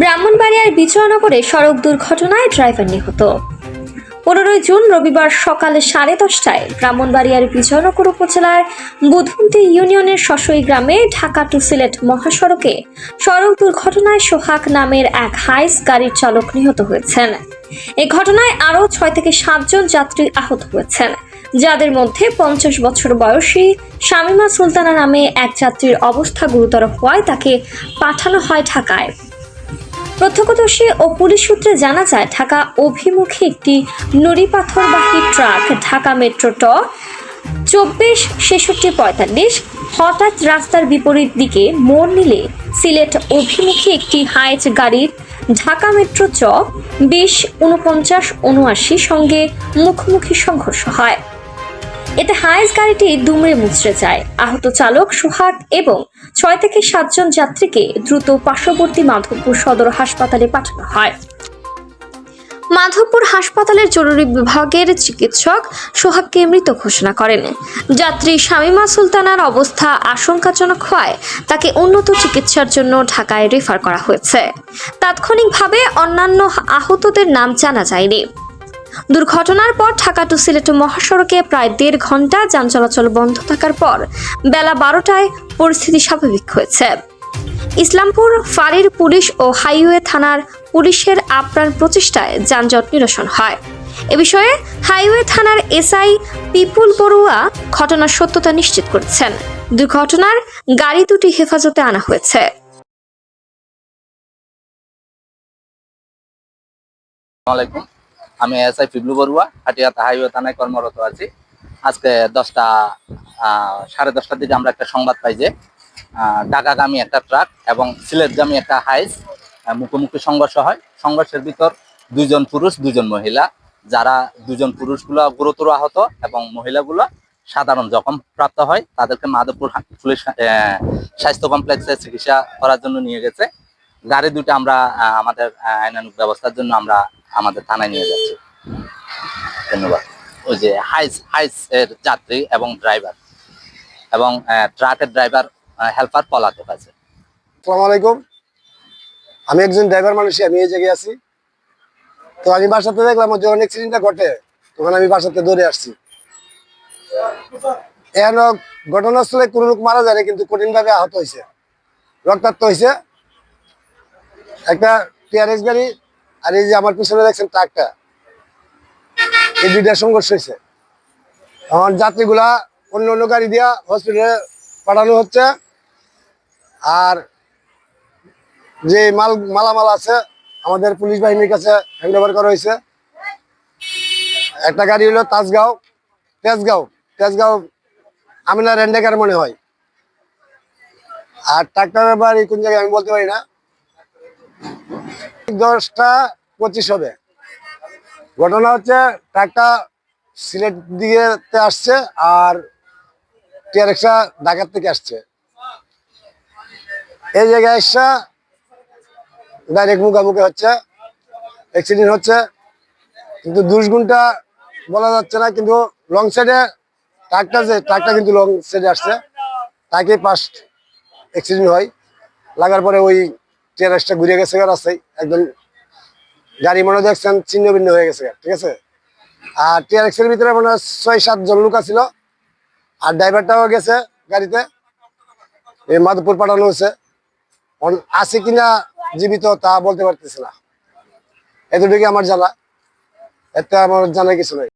ব্রাহ্মণবাড়িয়ার বিজয়নগরে সড়ক দুর্ঘটনায় ড্রাইভার নিহত। পনেরোই জুন রবিবার সকালে সাড়ে দশটায় ব্রাহ্মণবাড়িয়ার বিজয়নগর উপজেলার বুধন্তি ইউনিয়নের শশই গ্রামে ঢাকা টু সিলেট মহাসড়কে সড়ক দুর্ঘটনায় সোহাগ নামের এক হাইস গাড়ির চালক নিহত হয়েছেন। এই ঘটনায় আরও ছয় থেকে সাতজন যাত্রী আহত হয়েছেন, যাদের মধ্যে পঞ্চাশ বছর বয়সী শামিমা সুলতানা নামে এক যাত্রীর অবস্থা গুরুতর হওয়ায় তাকে পাঠানো হয় ঢাকায়। প্রত্যক্ষদর্শী ও পুলিশ সূত্রে জানা যায়, ঢাকা অভিমুখী একটি নুড়ি পাথরবাহী ট্রাক ঢাকা মেট্রো ট চব্বিশ ছেষট্টি পঁয়তাল্লিশ হঠাৎ রাস্তার বিপরীত দিকে মোড় নিলে সিলেট অভিমুখী একটি হাইট গাড়ির ঢাকা মেট্রো চ বিশ উনপঞ্চাশ উনআশি সঙ্গে মুখোমুখি সংঘর্ষ হয়। এতে হাইস গাড়িটি দুমড়ে মুচড়ে যায়। আহত চালক সোহাগ এবং ছয় থেকে সাতজন যাত্রীকে দ্রুত পার্শ্ববর্তী মাধবপুর সদর হাসপাতালে পাঠানো হয়। মাধবপুর হাসপাতালের জরুরি বিভাগের চিকিৎসক সোহাগকে মৃত ঘোষণা করেন। যাত্রী শামিমা সুলতানার অবস্থা আশঙ্কাজনক হওয়ায় তাকে উন্নত চিকিৎসার জন্য ঢাকায় রেফার করা হয়েছে। তাৎক্ষণিকভাবে অন্যান্য আহতদের নাম জানা যায়নি। দুর্ঘটনার পর ঢাকা টু সিলেট মহাসড়কে প্রায় দেড় ঘণ্টা যান চলাচল বন্ধ থাকার পর বেলা বারোটায় পরিস্থিতি স্বাভাবিক হয়েছে। ইসলামপুর, ফাঁড়ির পুলিশ ও হাইওয়ে থানার পুলিশের আপ্রাণ প্রচেষ্টায় যানজট নিরসন হয়। এ বিষয়ে হাইওয়ে থানার এসআই পিপুল বড়ুয়া ঘটনার সত্যতা নিশ্চিত করেছেন। দুর্ঘটনার গাড়ি দুটি হেফাজতে আনা হয়েছে। আসসালামাইকুম আমি এস আই ফিবলু বড়ুয়া হাটিয়াতা হাইওয়ে থানায় কর্মরত আছি। আজকে দশটা সাড়ে দশটার দিকে আমরা একটা সংবাদ পাই যে আহ, ঢাকাগামী একটা ট্রাক এবং সিলেটগামী একটা হাইস মুখোমুখি সংঘর্ষ হয়। সংঘর্ষের ভিতর দুইজন পুরুষ দুজন মহিলা। যারা দুজন পুরুষগুলো গুরুতর আহত এবং মহিলাগুলো সাধারণ জখম প্রাপ্ত হয় তাদেরকে মাধবপুর পুলিশ স্বাস্থ্য কমপ্লেক্সে চিকিৎসা করার জন্য নিয়ে গেছে। গাড়ি দুটো আমরা আমাদের আহ, আইনানুগ ব্যবস্থার জন্য আমরা আমাদের থানায় নিয়ে যাচ্ছি। ধন্যবাদ। ওই যে হাইস হাইস এর যাত্রী এবং ড্রাইভার এবং ট্রাকের ড্রাইভার হেল্পার পলাতক আছে। আসসালামু আলাইকুম। আমি একজন ড্রাইভার মানুষই আমি এই জায়গায় আছি। তো আমি বাসাতে দেখলাম যখন অ্যাক্সিডেন্টটা ঘটে, তখন আমি বাসাতে দৌড়ে আসছি। এখন ঘটনাস্থলে কোনো লোক মারা যায় কিন্তু কঠিনভাবে আহত হয়েছে। রক্তাক্ত হয়েছে। একটা টিআরএস গাড়ি আর এই যে আমার পিছনে দেখছেন ট্রাকটা, এই দুইটা সংঘর্ষ হয়েছে। আমার যাত্রীগুলা অন্য অন্য গাড়ি দিয়া হসপিটালে পাঠানো হচ্ছে। আর যে মাল, মালামাল আছে, আমাদের পুলিশ বাহিনীর কাছে হ্যান্ড ওভার করা হয়েছে। একটা গাড়ি হলো তাজগাঁও, তেজগাঁও তেজগাঁও আমিনা রেন্ডেকার মনে হয়। আর ট্রাক্টরের বাড়ি কোন জায়গায় আমি বলতে পারি না। দশটা পঁচিশ হবে। ঘটনা হচ্ছে ট্রাকটা সিলেট দিকে আসছে আর টিআরএক্সটা ঢাকার থেকে আসছে। এই জায়গায় এসা ডাইরেক্ট মুখামুখি হচ্ছে অ্যাক্সিডেন্ট হচ্ছে, কিন্তু দুষ্গুণটা বলা যাচ্ছে না, কিন্তু লং সাইডে ট্রাকটা যে ট্রাকটা কিন্তু লং সাইডে আসছে তাকে ফার্স্ট অ্যাক্সিডেন্ট হয়। লাগার পরে ওই টিআরএসটা ঘুরে গেছে রাস্তায়। একদম গাড়ি মনে দেখছেন, ছিন্ন ভিন্ন হয়ে গেছে ঠিক আছে? আর টিআরএক্স এর ভিতরে মনে হয় ছয়, সাত জন লোক ছিল আর ড্রাইভারটাও গেছে গাড়িতে। এই মাধবপুর পাঠানো হয়েছে। আছে কিনা জীবিত তা বলতে পারতেছি না। এতটুকু আমার জানা। এতে আমার জানা কিছু নাই।